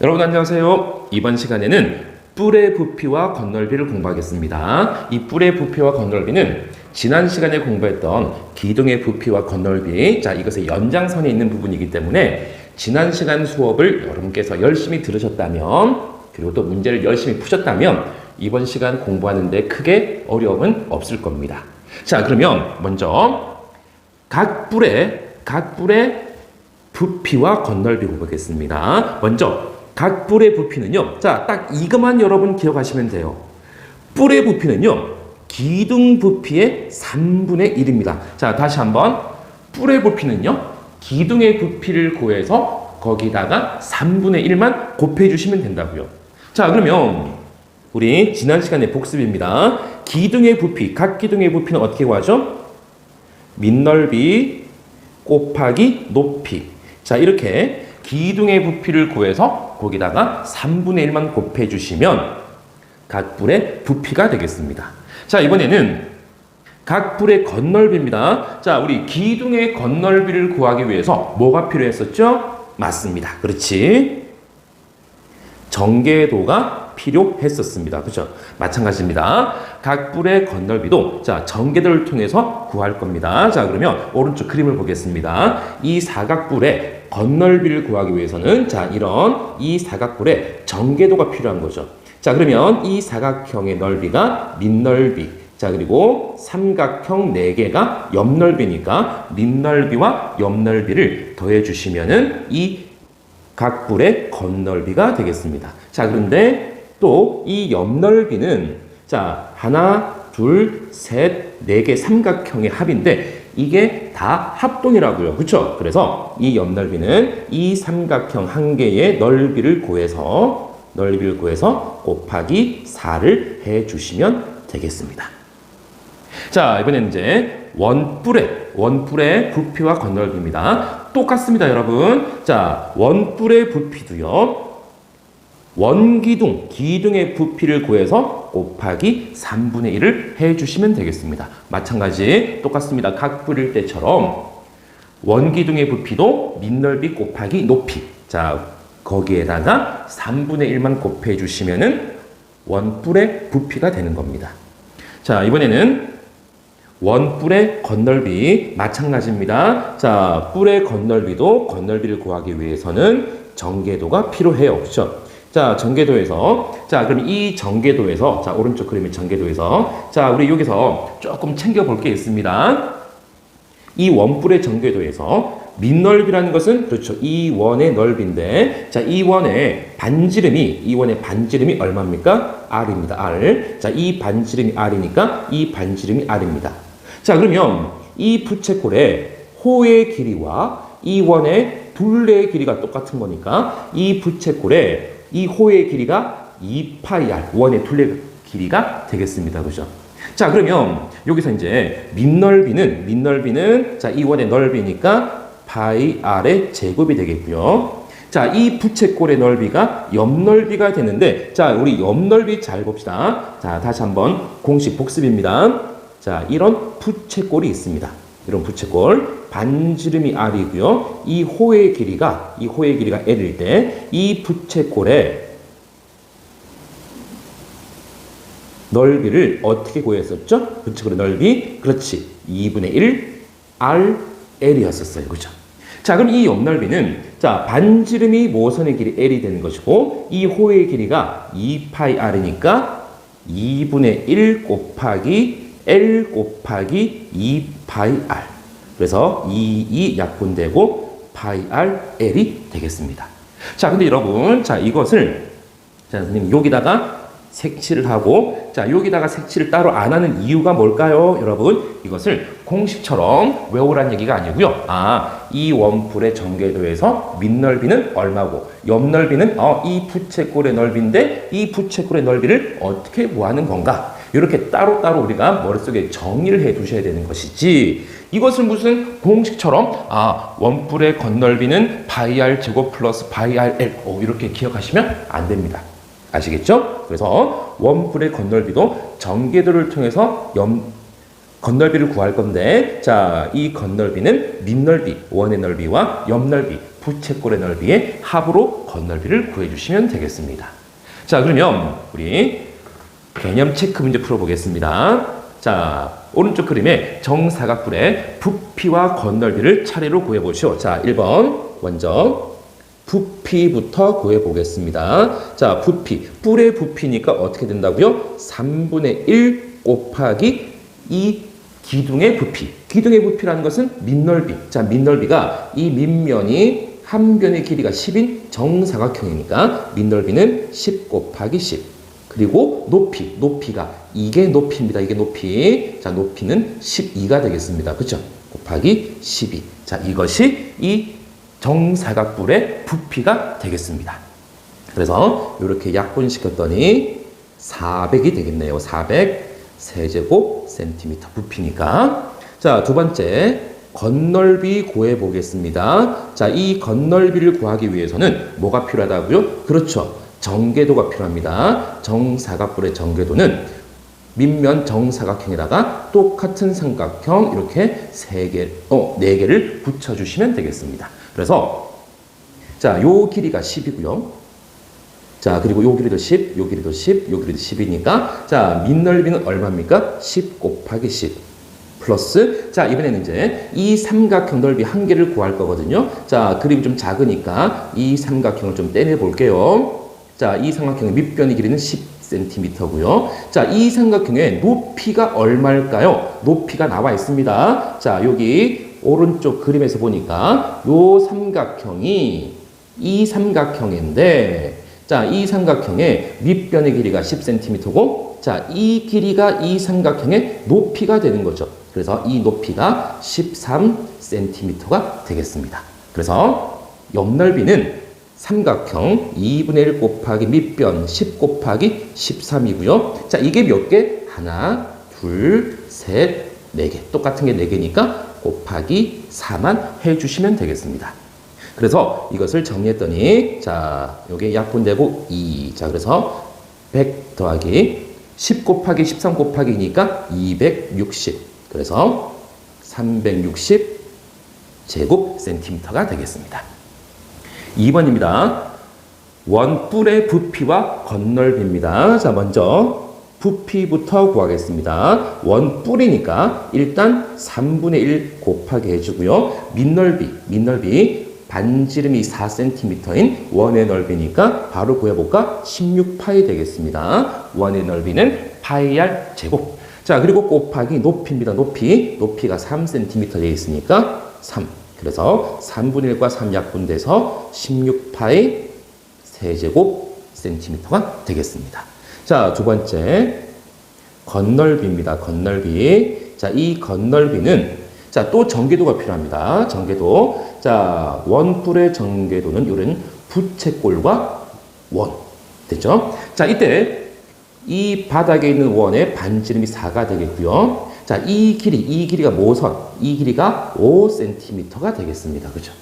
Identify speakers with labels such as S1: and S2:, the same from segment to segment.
S1: 여러분 안녕하세요. 이번 시간에는 뿔의 부피와 건널비를 공부하겠습니다. 이 뿔의 부피와 건널비는 지난 시간에 공부했던 기둥의 부피와 건널비, 자 이것의 연장선에 있는 부분이기 때문에 지난 시간 수업을 여러분께서 열심히 들으셨다면 그리고 또 문제를 열심히 푸셨다면 이번 시간 공부하는데 크게 어려움은 없을 겁니다. 자 그러면 먼저 각 뿔의 각 뿔의 부피와 건널비 보겠습니다. 먼저 각 뿔의 부피는요. 자, 딱 이것만 여러분 기억하시면 돼요. 뿔의 부피는요. 기둥 부피의 3분의 1입니다. 자, 다시 한번 뿔의 부피는요. 기둥의 부피를 구해서 거기다가 3분의 1만 곱해 주시면 된다고요. 자, 그러면 우리 지난 시간에 복습입니다. 기둥의 부피, 각 기둥의 부피는 어떻게 구하죠? 민넓이 곱하기 높이. 자, 이렇게 기둥의 부피를 구해서 거기다가 3분의 1만 곱해 주시면 각 뿔의 부피가 되겠습니다. 자, 이번에는 각 뿔의 건널비입니다. 자, 우리 기둥의 건널비를 구하기 위해서 뭐가 필요했었죠? 맞습니다. 그렇지. 정계도가 필요했었습니다. 그죠? 마찬가지입니다. 각 뿔의 건널비도 자, 정계도를 통해서 구할 겁니다. 자, 그러면 오른쪽 그림을 보겠습니다. 이 사각뿔의 건널비를 구하기 위해서는 자, 이런 이 사각뿔의 정계도가 필요한 거죠. 자, 그러면 이 사각형의 넓이가 밑넓이 자, 그리고 삼각형 4개가 옆넓이니까 밑넓이와 옆넓이를 더해 주시면은 이 각뿔의 건널비가 되겠습니다. 자, 그런데 또 이 옆넓이는 자, 하나, 둘, 셋, 네 개 삼각형의 합인데 이게 다 합동이라고요. 그렇죠? 그래서 이 옆넓이는 이 삼각형 한 개의 넓이를 구해서 넓이를 구해서 곱하기 4를 해 주시면 되겠습니다. 자, 이번에는 이제 원뿔의 원뿔의 부피와 건널비입니다. 똑같습니다, 여러분. 자, 원뿔의 부피도요. 원기둥, 기둥의 부피를 구해서 곱하기 3분의 1을 해 주시면 되겠습니다. 마찬가지 똑같습니다. 각 뿔일 때처럼 원기둥의 부피도 밑넓이 곱하기 높이. 자, 거기에다가 3분의 1만 곱해 주시면 은 원뿔의 부피가 되는 겁니다. 자, 이번에는 원뿔의 건널비 마찬가지입니다. 자, 뿔의 건널비도 건널비를 구하기 위해서는 정계도가 필요해요. 그렇죠? 자, 정계도에서 자, 그럼 이 정계도에서 자, 오른쪽 그림의 정계도에서 자, 우리 여기서 조금 챙겨 볼 게 있습니다. 이 원뿔의 정계도에서 밑넓이라는 것은 그렇죠. 이 원의 넓이인데 자, 이 원의 반지름이 이 원의 반지름이 얼마입니까? r입니다. r. 자, 이 반지름이 r이니까 이 반지름이 r입니다. 자, 그러면 이 부채꼴의 호의 길이와 이 원의 둘레의 길이가 똑같은 거니까 이 부채꼴의 이 호의 길이가 2파이 r 원의 둘레 길이가 되겠습니다. 그죠? 자, 그러면 여기서 이제 밑넓이는 밑넓이는 자, 이 원의 넓이니까 파이 r의 제곱이 되겠고요. 자, 이 부채꼴의 넓이가 옆넓이가 되는데 자, 우리 옆넓이 잘 봅시다. 자, 다시 한번 공식 복습입니다. 자, 이런 부채꼴이 있습니다. 이런 부채꼴 반지름이 r이고요. 이 호의 길이가 이 호의 길이가 l일 때 이 부채꼴의 넓이를 어떻게 구했었죠? 부채꼴의 넓이 그렇지 2분의 1 r l이었었어요. 그죠? 자, 그럼 이 옆넓이는 자, 반지름이 모선의 길이 l이 되는 것이고 이 호의 길이가 2파이 r이니까 2분의 1 곱하기 L 곱하기 2파이 R. 그래서 2, 2 약분되고 파이 R, L이 되겠습니다. 자, 근데 여러분, 자, 이것을, 자, 선생님, 여기다가 색칠을 하고, 자, 여기다가 색칠을 따로 안 하는 이유가 뭘까요? 여러분, 이것을 공식처럼 외우란 얘기가 아니고요. 아, 이 원뿔의 정계도에서 밑넓이는 얼마고, 옆넓이는, 어, 이 부채꼴의 넓이인데, 이 부채꼴의 넓이를 어떻게 구하는 건가? 이렇게 따로따로 우리가 머릿속에 정리를 해 두셔야 되는 것이지 이것을 무슨 공식처럼 아 원뿔의 건널비는 바이 r 제곱 플러스 바이 r l 오, 이렇게 기억하시면 안 됩니다. 아시겠죠? 그래서 원뿔의 건널비도 정계도를 통해서 염, 건널비를 구할 건데 자 이 건널비는 밑넓이 원의 넓이와 옆넓이 부채꼴의 넓이의 합으로 건널비를 구해주시면 되겠습니다. 자, 그러면 우리 개념 체크 문제 풀어보겠습니다. 자, 오른쪽 그림에 정사각뿔의 부피와 건널비를 차례로 구해보시오. 자, 1번 먼저 부피부터 구해보겠습니다. 자, 부피. 뿔의 부피니까 어떻게 된다고요? 3분의 1 곱하기 이 기둥의 부피. 기둥의 부피라는 것은 밑넓이. 자, 밑넓이가 이 밑면이 한 변의 길이가 10인 정사각형이니까 밑넓이는 10 곱하기 10. 그리고 높이, 높이가 이게 높이입니다. 이게 높이. 자, 높이는 12가 되겠습니다. 그죠? 곱하기 12. 자, 이것이 이 정사각뿔의 부피가 되겠습니다. 그래서 이렇게 약분시켰더니 400이 되겠네요. 400 세제곱 센티미터 부피니까. 자, 두 번째 건널비 구해 보겠습니다. 자, 이 건널비를 구하기 위해서는 뭐가 필요하다고요? 그렇죠. 정계도가 필요합니다. 정사각뿔의 정계도는 밑면 정사각형에다가 똑같은 삼각형 이렇게 세 개, 어, 네 개를 붙여주시면 되겠습니다. 그래서 자, 요 길이가 10이고요. 자, 그리고 요 길이도 10, 요 길이도 10, 요 길이도 10이니까 자, 밑넓이는 얼마입니까? 10 곱하기 10. 플러스 자 이번에는 이제 이 삼각형 넓이 한 개를 구할 거거든요. 자 그림이 좀 작으니까 이 삼각형을 좀 떼내 볼게요. 자 이 삼각형의 밑변의 길이는 10cm고요. 자 이 삼각형의 높이가 얼마일까요? 높이가 나와 있습니다. 자 여기 오른쪽 그림에서 보니까 요 삼각형이 이 삼각형인데 자, 이 삼각형의 밑변의 길이가 10cm고 자, 이 길이가 이 삼각형의 높이가 되는 거죠. 그래서 이 높이가 13cm가 되겠습니다. 그래서 옆 넓이는 삼각형 2분의 1 곱하기 밑변 10 곱하기 13이고요. 자, 이게 몇 개? 하나, 둘, 셋, 네 개. 똑같은 게 네 개니까 곱하기 4만 해주시면 되겠습니다. 그래서 이것을 정리했더니 자, 요게 약분되고 2. 자, 그래서 100 더하기 10 곱하기 13 곱하기니까 260. 그래서 360 제곱 센티미터가 되겠습니다. 2번입니다. 원뿔의 부피와 건널비입니다. 자, 먼저 부피부터 구하겠습니다. 원뿔이니까 일단 3분의 1 곱하기 해주고요. 밑넓이, 밑넓이 반지름이 4cm인 원의 넓이니까 바로 구해볼까? 16파이 되겠습니다. 원의 넓이는 파이 r 제곱. 자, 그리고 곱하기 높이입니다. 높이. 높이가 3cm 되어 있으니까 3. 그래서 3분의 1과 3 약분돼서 16파이 세제곱 센티미터가 되겠습니다. 자, 두 번째. 건널비입니다. 건널비. 자, 이 건널비는 자, 또 전개도가 필요합니다. 전개도. 자, 원뿔의 전개도는 요런 부채꼴과 원. 됐죠? 자, 이때 이 바닥에 있는 원의 반지름이 4가 되겠고요. 자, 이 길이, 이 길이가 모선, 이 길이가 5cm가 되겠습니다. 그죠?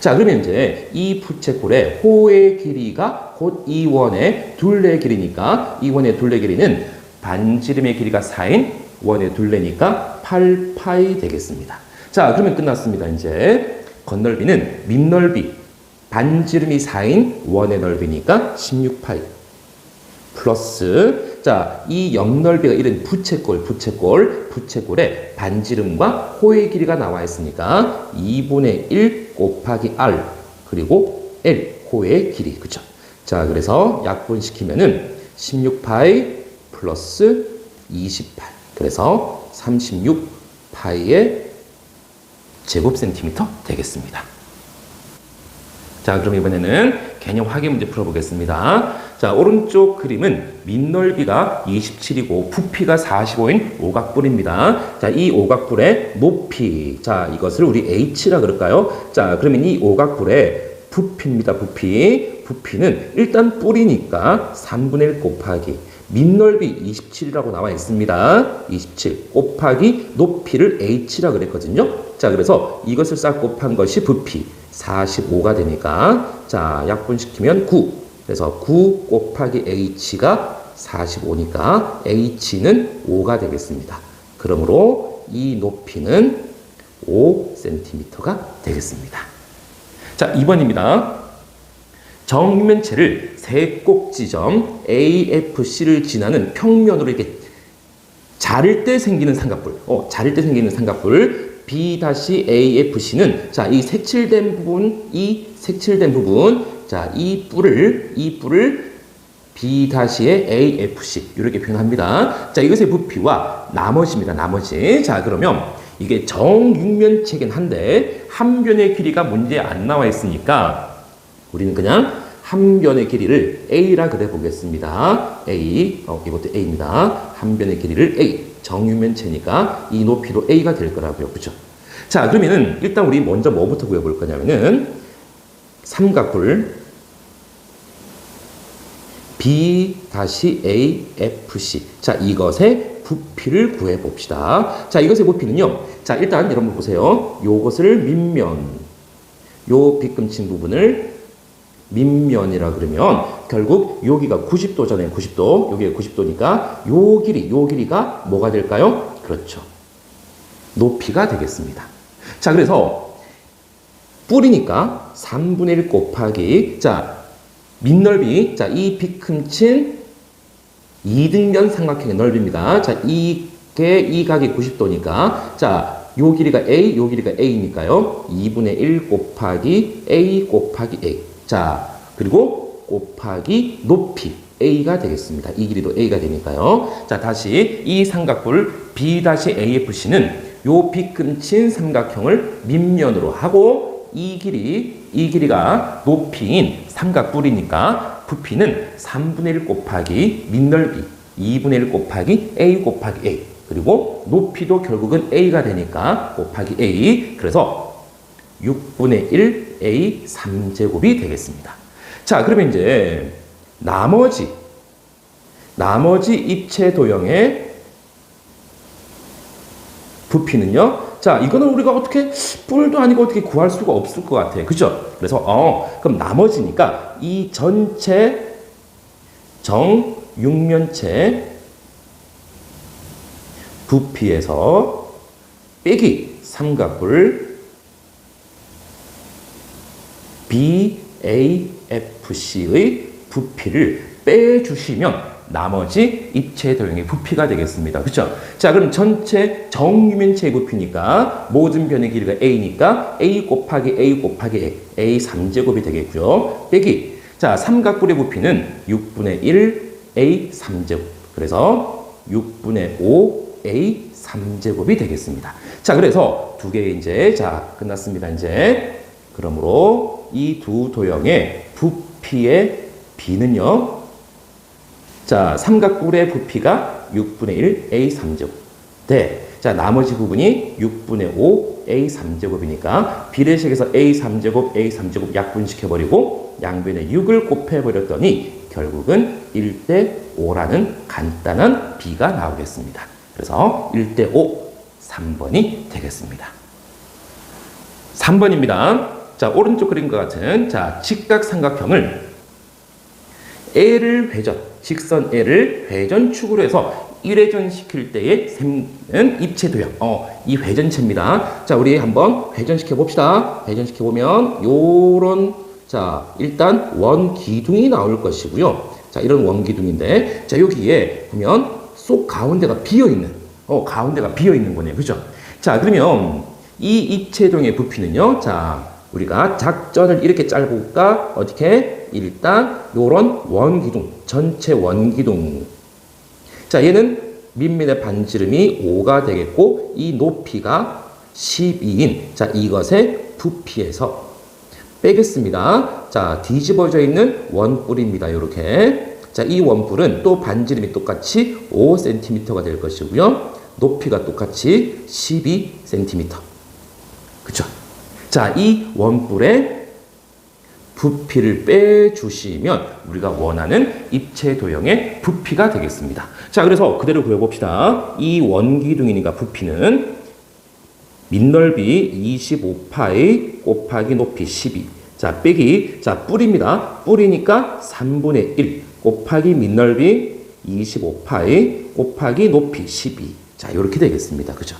S1: 자, 그러면 이제 이 부채꼴의 호의 길이가 곧 이 원의 둘레 길이니까 이 원의 둘레 길이는 반지름의 길이가 4인 원의 둘레니까 8파이 되겠습니다. 자, 그러면 끝났습니다. 이제 건널비는 밑넓이 반지름이 4인 원의 넓이니까 16파이 플러스 자, 이 옆넓이가 이런 부채꼴, 부채꼴, 부채꼴의 반지름과 호의 길이가 나와 있으니까 2분의 1 곱하기 r 그리고 l 호의 길이 그죠? 자, 그래서 약분시키면은 16파이 플러스 28 그래서 36파이의 제곱 센티미터 되겠습니다. 자, 그럼 이번에는 개념 확인 문제 풀어보겠습니다. 자, 오른쪽 그림은 밑넓이가 27이고 부피가 45인 오각뿔입니다. 자, 이 오각뿔의 높이. 자, 이것을 우리 H라 그럴까요? 자, 그러면 이 오각뿔의 부피입니다. 부피. 부피는 일단 뿔이니까 3분의 1 곱하기 밑넓이 27이라고 나와 있습니다. 27 곱하기 높이를 h라 그랬거든요. 자, 그래서 이것을 싹 곱한 것이 부피 45가 되니까 자, 약분시키면 9. 그래서 9 곱하기 h가 45니까 h는 5가 되겠습니다. 그러므로 이 높이는 5cm가 되겠습니다. 자, 2번입니다. 정면체를 세 꼭지점 AFC를 지나는 평면으로 이렇게 자를 때 생기는 삼각뿔. 어, 자를 때 생기는 삼각뿔. B-AFC는 자, 이 색칠된 부분, 이 색칠된 부분, 자, 이 뿔을 이 뿔을 B-의 AFC 이렇게 표현합니다. 자, 이것의 부피와 나머지입니다. 나머지. 자, 그러면 이게 정육면체긴 한데 한 변의 길이가 문제에 안 나와 있으니까 우리는 그냥 한 변의 길이를 A라 그래 보겠습니다. A, 어, 이것도 A입니다. 한 변의 길이를 A, 정육면체니까 이 높이도 A가 될 거라고요. 그죠? 자, 그러면은 일단 우리 먼저 뭐부터 구해볼 거냐면은 삼각뿔 B-AFC. 자, 이것의 부피를 구해 봅시다. 자, 이것의 부피는요. 자, 일단 여러분 보세요. 요것을 밑면, 요 빗금친 부분을 밑면이라 그러면 결국 여기가 90도잖아요. 90도. 여기가 90도니까 요 길이, 요 길이가 뭐가 될까요? 그렇죠. 높이가 되겠습니다. 자, 그래서 뿌리니까 3분의 1 곱하기 자, 밑넓이 자, 이 비큼친 이등변 삼각형의 넓이입니다. 자, 이게 이 각이 90도니까 자, 요 길이가 A, 요 길이가 A니까요. 2분의 1 곱하기 A 곱하기 A. 자, 그리고 곱하기 높이 A가 되겠습니다. 이 길이도 A가 되니까요. 자, 다시 이 삼각뿔 B-AFC는 요 비끔친 삼각형을 밑면으로 하고 이 길이 이 길이가 높이인 삼각뿔이니까 부피는 3분의 1 곱하기 밑넓이 2분의 1 곱하기 A 곱하기 A 그리고 높이도 결국은 A가 되니까 곱하기 A 그래서 6분의 1 A 3제곱이 되겠습니다. 자 그러면 이제 나머지 나머지 입체 도형의 부피는요. 자, 이거는 우리가 어떻게 뿔도 아니고 어떻게 구할 수가 없을 것 같아요. 그죠? 그래서 어, 그럼 나머지니까 이 전체 정육면체 부피에서 빼기 삼각뿔 BAFC의 부피를 빼주시면 나머지 입체 도형의 부피가 되겠습니다. 그렇죠? 자, 그럼 전체 정유면체의 부피니까 모든 변의 길이가 a니까 a 곱하기 a 곱하기 a, a 3제곱이 되겠고요. 빼기 자, 삼각뿔의 부피는 6분의 1 a 3제곱. 그래서 6분의 5 a 3제곱이 되겠습니다. 자, 그래서 두개 이제 자, 끝났습니다. 이제 그러므로 이 두 도형의 부피의 비는요. 자, 삼각뿔의 부피가 6분의 1 a 3제곱. 네. 자, 나머지 부분이 6분의 5 a 3제곱이니까 비례식에서 a 3제곱, a 3제곱 약분시켜버리고 양변에 6을 곱해버렸더니 결국은 1대 5라는 간단한 비가 나오겠습니다. 그래서 1대 5, 3번이 되겠습니다. 3번입니다. 자, 오른쪽 그림과 같은 자, 직각삼각형을 A를 회전, 직선 L을 회전축으로 해서 1회전 시킬 때에 생기는 입체 도형. 어, 이 회전체입니다. 자, 우리 한번 회전시켜 봅시다. 회전시켜 보면 요런 자, 일단 원 기둥이 나올 것이고요. 자, 이런 원 기둥인데 자, 여기에 보면 쏙 가운데가 비어 있는 어, 가운데가 비어 있는 거네요. 그죠? 자, 그러면 이 입체동의 부피는요. 자, 우리가 작전을 이렇게 짜볼까? 어떻게? 일단 요런 원기둥, 전체 원기둥. 자, 얘는 밑면의 반지름이 5가 되겠고 이 높이가 12인 자, 이것의 부피에서 빼겠습니다. 자, 뒤집어져 있는 원뿔입니다. 요렇게. 자, 이 원뿔은 또 반지름이 똑같이 5cm가 될 것이고요. 높이가 똑같이 12cm. 그쵸? 자, 이 원뿔의 부피를 빼주시면 우리가 원하는 입체 도형의 부피가 되겠습니다. 자, 그래서 그대로 그려봅시다. 이 원기둥이니까 부피는 밑넓이 25파이 곱하기 높이 12. 자, 빼기. 자, 뿔입니다. 뿔이니까 3분의 1 곱하기 밑넓이 25파이 곱하기 높이 12. 자, 이렇게 되겠습니다. 그죠?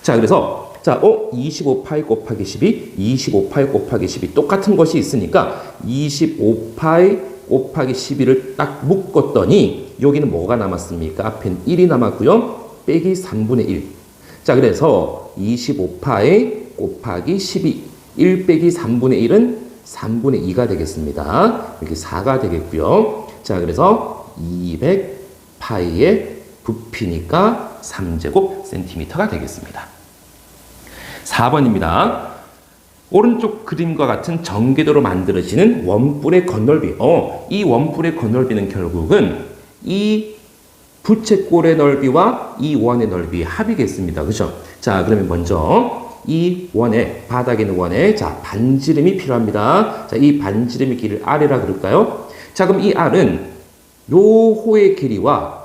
S1: 자, 그래서 자, 어, 25파이 곱하기 12, 25파이 곱하기 12 똑같은 것이 있으니까 25파이 곱하기 12를 딱 묶었더니 여기는 뭐가 남았습니까? 앞엔 1이 남았고요. 빼기 3분의 1. 자, 그래서 25파이 곱하기 12, 1 빼기 3분의 1은 3분의 2가 되겠습니다. 여기 4가 되겠고요. 자, 그래서 200파이의 부피니까 3제곱 센티미터가 되겠습니다. 4번입니다. 오른쪽 그림과 같은 전개도로 만들어지는 원뿔의 건널비. 어, 이 원뿔의 건널비는 결국은 이 부채꼴의 넓이와 이 원의 넓이의 합이겠습니다. 그죠? 자, 그러면 먼저 이 원에, 바닥에 있는 원에, 자, 반지름이 필요합니다. 자, 이 반지름의 길이를 R이라 그럴까요? 자, 그럼 이 R은 요 호의 길이와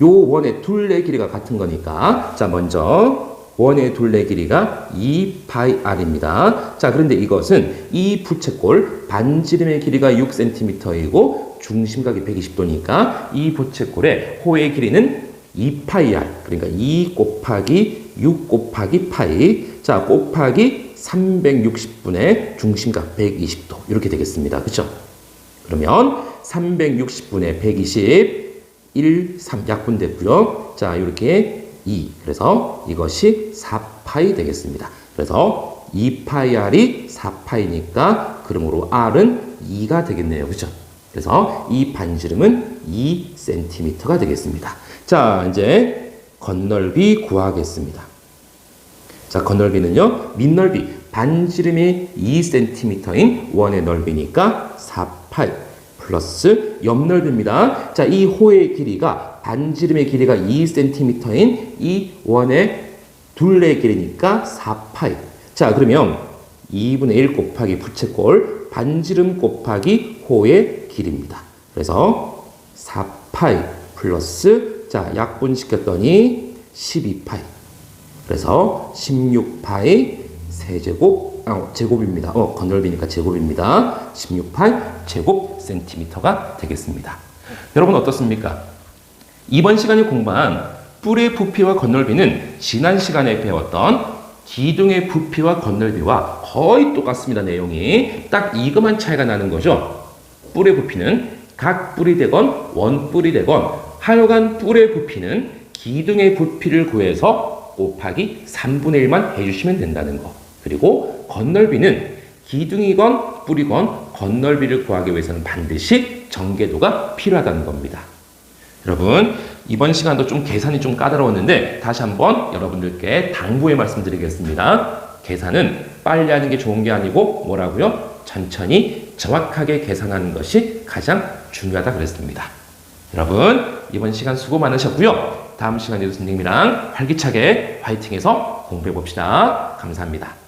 S1: 요 원의 둘레 길이가 같은 거니까 자 먼저 원의 둘레 길이가 2파이 r입니다. 자 그런데 이것은 이 부채꼴 반지름의 길이가 6cm이고 중심각이 120도니까 이 부채꼴의 호의 길이는 2파이 r 그러니까 2 곱하기 6 곱하기 파이 자 곱하기 360분의 중심각 120도 이렇게 되겠습니다. 그렇죠? 그러면 360분의 120 1, 3 약분 됐고요. 자, 이렇게 2. 그래서 이것이 4파이 되겠습니다. 그래서 2파이 r이 4파이니까 그러므로 r은 2가 되겠네요. 그죠? 그래서 이 반지름은 2cm가 되겠습니다. 자, 이제 건널비 구하겠습니다. 자, 건널비는요, 밑넓이, 반지름이 2cm인 원의 넓이니까 4파이 플러스 옆넓이입니다. 자, 이 호의 길이가, 반지름의 길이가 2cm인 이 원의 둘레의 길이니까 4파이. 자, 그러면 2분의 1 곱하기 부채꼴, 반지름 곱하기 호의 길이입니다. 그래서 4파이 플러스, 자, 약분시켰더니 12파이. 그래서 16파이 세제곱, 아, 제곱입니다. 어, 건널비니까 제곱입니다. 16파이 제곱 센티미터가 되겠습니다. 여러분 어떻습니까? 이번 시간에 공부한 뿔의 부피와 건널비는 지난 시간에 배웠던 기둥의 부피와 건널비와 거의 똑같습니다. 내용이 딱 이것만 차이가 나는 거죠. 뿔의 부피는 각 뿔이 되건 원 뿔이 되건 하여간 뿔의 부피는 기둥의 부피를 구해서 곱하기 3분의 1만 해주시면 된다는 거. 그리고 건널비는 기둥이건 뿔이건 건널비를 구하기 위해서는 반드시 전개도가 필요하다는 겁니다. 여러분, 이번 시간도 좀 계산이 좀 까다로웠는데 다시 한번 여러분들께 당부의 말씀드리겠습니다. 계산은 빨리 하는 게 좋은 게 아니고 뭐라고요? 천천히 정확하게 계산하는 것이 가장 중요하다 그랬습니다. 여러분, 이번 시간 수고 많으셨고요. 다음 시간에도 선생님이랑 활기차게 화이팅해서 공부해 봅시다. 감사합니다.